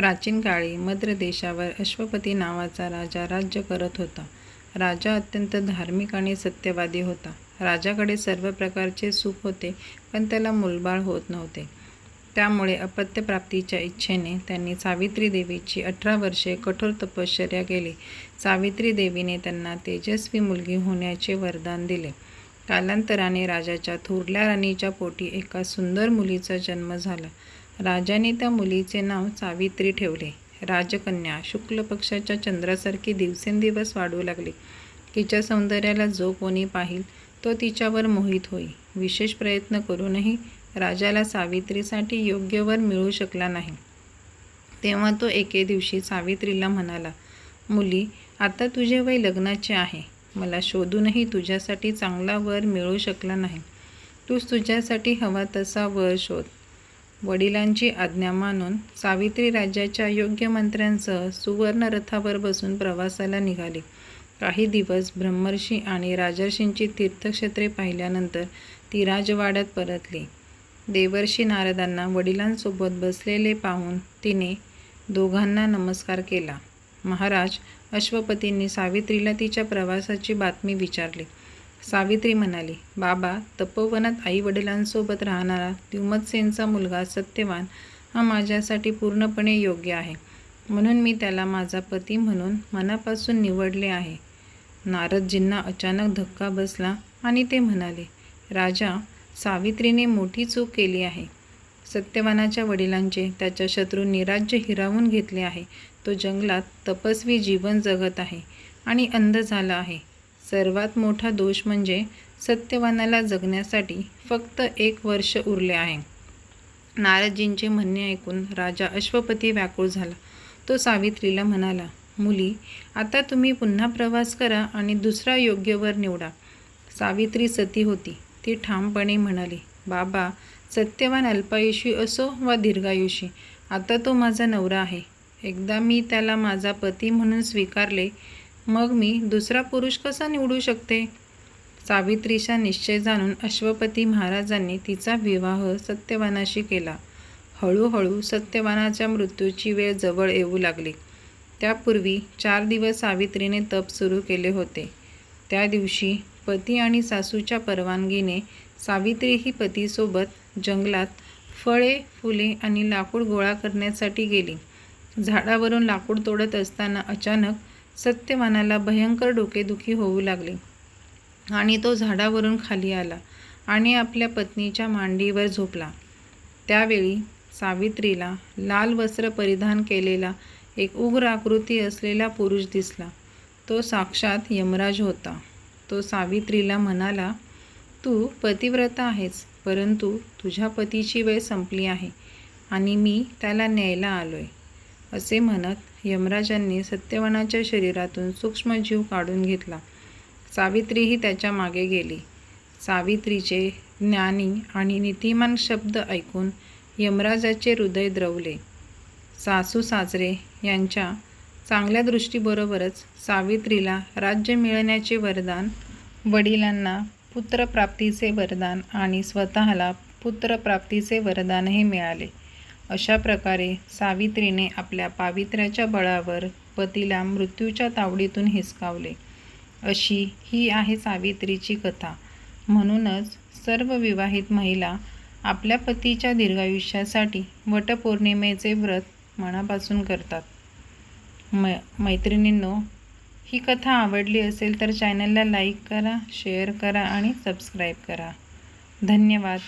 प्राचीन काळी मद्र देशावर अश्वपती नावाचा राजा राज्य करत होता. राजा अत्यंत धार्मिक आणि सत्यवादी होता. राजाकडे सर्व प्रकारचे सुख होते पण त्याला मुलबाळ होत नव्हते. त्यामुळे अपत्यप्राप्तीच्या इच्छेने त्यांनी सावित्री देवीची अठरा वर्षे कठोर तपश्चर्या केली. सावित्री देवीने त्यांना तेजस्वी मुलगी होण्याचे वरदान दिले. कालांतराने राजाच्या थोरल्या राणीच्या पोटी एका सुंदर मुलीचा जन्म झाला. राजाने त्या मुलीचे नाव सावित्री ठेवले. राजकन्या शुक्ल पक्षाच्या चंद्रासारखी दिवसेंदिवस वाढू लागली. तिच्या सौंदर्याला जो कोणी पाहिल तो तिच्यावर मोहित होई. विशेष प्रयत्न करूनही राजाला सावित्रीसाठी योग्य वर मिळू शकला नाही. तेव्हा तो एके दिवशी सावित्रीला म्हणाला मुली आता तुझे वय लग्नाचे आहे. मला शोधूनही तुझ्यासाठी चांगला वर मिळू शकला नाही. तूच तुझ्यासाठी हवा तसा वर शोध. वडिलांची आज्ञा मानून सावित्री राज्याच्या योग्य मंत्र्यांसह सुवर्णरथावर बसून प्रवासाला निघाली. काही दिवस ब्रह्मर्षी आणि राजर्षींची तीर्थक्षेत्रे पाहिल्यानंतर ती राजवाड्यात परतली. देवर्षी नारदांना वडिलांसोबत बसलेले पाहून तिने दोघांना नमस्कार केला. महाराज अश्वपतींनी सावित्रीला तिच्या प्रवासाची बातमी विचारली. सावित्री म्हणाली बाबा तपोवनात आई वडिलांसोबत राहणारा द्युमतसेनचा मुलगा सत्यवान हा माझ्यासाठी पूर्णपणे योग्य आहे. म्हणून मी त्याला माझा पती म्हणून मनापासून निवडले आहे. नारदजींना अचानक धक्का बसला आणि ते म्हणाले राजा सावित्रीने मोठी चूक केली आहे. सत्यवानाच्या वडिलांचे त्याच्या शत्रूंनी राज्य हिरावून घेतले आहे. तो जंगलात तपस्वी जीवन जगत आहे आणि अंध झाला आहे. सर्वात मोठा दोष म्हणजे सत्यवानाला जगण्यासाठी फक्त एक वर्ष उरले आहे. नारदजींचे म्हणणे ऐकून राजा अश्वपती व्याकुळ झाला. तो सावित्रीला म्हणाला मुली आता तुम्ही पुन्हा प्रवास करा आणि दुसरा योग्य वर निवडा. सावित्री सती होती. ती ठामपणे म्हणाली बाबा सत्यवान अल्पायुषी असो वा दीर्घायुषी आता तो माझा नवरा आहे. एकदा मी त्याला माझा पती म्हणून स्वीकारले मग मी दुसरा पुरुष कसा निवडू शकते? सावित्रीचा निश्चय जाणून अश्वपती महाराजांनी तिचा विवाह सत्यवानाशी केला. हळूहळू सत्यवानाच्या मृत्यूची वेळ जवळ येऊ लागली. त्यापूर्वी चार दिवस सावित्रीने तप सुरू केले होते. त्या दिवशी पती आणि सासूच्या परवानगीने सावित्री ही पतीसोबत जंगलात फळे फुले आणि लाकूड गोळा करण्यासाठी गेली. झाडावरून लाकूड तोडत असताना अचानक सत्यवानाला भयंकर डोकेदुखी होऊ लागली. आणि तो झाडावरून खाली आला आणि आपल्या पत्नीच्या मांडीवर झोपला. त्यावेळी सावित्रीला लाल वस्त्र परिधान केलेला एक उग्र आकृती असलेला पुरुष दिसला. तो साक्षात यमराज होता. तो सावित्रीला म्हणाला तू पतिव्रता आहेस परंतु तुझ्या पतीची वेळ संपली आहे आणि मी त्याला न्यायला आलो आहे असे म्हणत यमराजांनी सत्यवानाच्या शरीरातून सूक्ष्मजीव काढून घेतला. सावित्रीही त्याच्यामागे गेली. सावित्रीचे ज्ञानी आणि नीतिमान शब्द ऐकून यमराजाचे हृदय द्रवले. सासू साजरे यांच्या चांगल्या दृष्टीबरोबरच सावित्रीला राज्य मिळण्याचे वरदान वडिलांना पुत्रप्राप्तीचे वरदान आणि स्वतःला पुत्रप्राप्तीचे वरदानही मिळाले. अशा प्रकारे सावित्रीने आपल्या पावित्र्याच्या बळावर पतीला मृत्यूच्या तावडीतून हिसकावले. अशी ही आहे सावित्रीची कथा. म्हणूनच सर्व विवाहित महिला आपल्या पतीच्या दीर्घायुष्यासाठी वटपौर्णिमेचे व्रत मनापासून करतात. म मैत्रिणींनो ही कथा आवडली असेल तर चॅनलला लाईक करा शेअर करा आणि सबस्क्राईब करा. धन्यवाद.